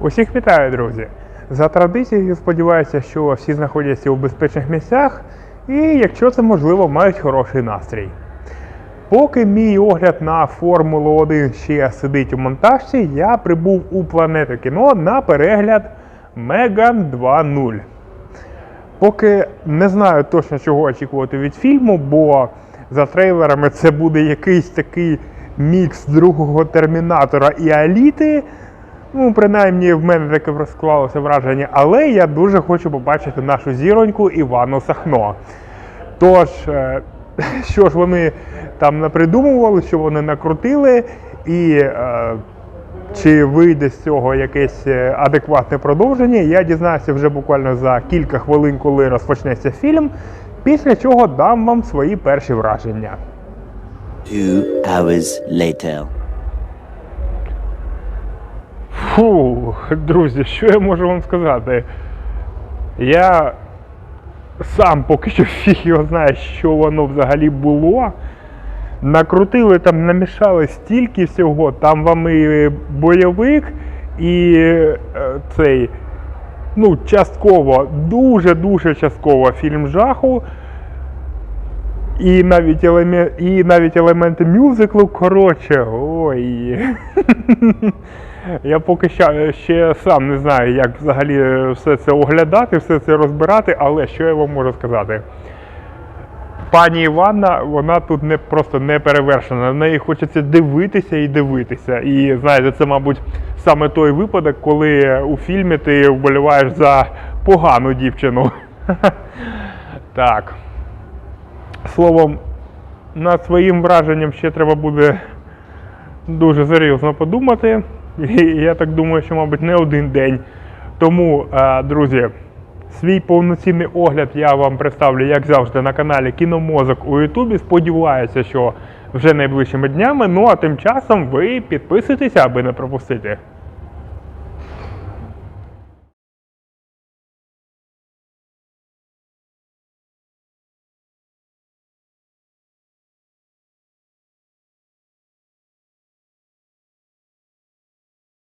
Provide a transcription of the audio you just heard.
Усіх вітаю, друзі! За традицією сподіваюся, що всі знаходяться у безпечних місцях і, якщо це можливо, мають хороший настрій. Поки мій огляд на Формулу 1 ще сидить у монтажці, я прибув у планету кіно на перегляд Меган 2.0. Поки не знаю точно, чого очікувати від фільму, бо за трейлерами це буде якийсь такий мікс другого термінатора і Аліти. Ну, принаймні, в мене таке склалося враження, але я дуже хочу побачити нашу зіроньку Івану Сахно. Тож, е, що ж вони там напридумували, що вони накрутили, і е, чи вийде з цього якесь е, адекватне продовження, я дізнаюся вже буквально за кілька хвилин, коли розпочнеться фільм, після чого дам вам свої перші враження. Two hours later. Фу, друзі, що я можу вам сказати? Я сам поки що фіг його знає, що воно взагалі було. Накрутили там, намішали стільки всього, там вам і бойовик, і е, цей, ну, частково, дуже-дуже частково фільм жаху. І навіть, елеме... і навіть елементи мюзиклу, коротше, ой. Я поки що ще сам не знаю, як взагалі все це оглядати, все це розбирати, але що я вам можу сказати? Пані Іванна, вона тут не просто не перевершена. На неї хочеться дивитися і дивитися. І знаєте, це, мабуть, саме той випадок, коли у фільмі ти вболіваєш за погану дівчину. Так. Словом, над своїм враженням ще треба буде дуже серйозно подумати. І я так думаю, що, мабуть, не один день. Тому, е, друзі, свій повноцінний огляд я вам представлю, як завжди, на каналі Кіномозок у Ютубі. Сподіваюся, що вже найближчими днями. Ну а тим часом ви підписуйтеся, аби не пропустити.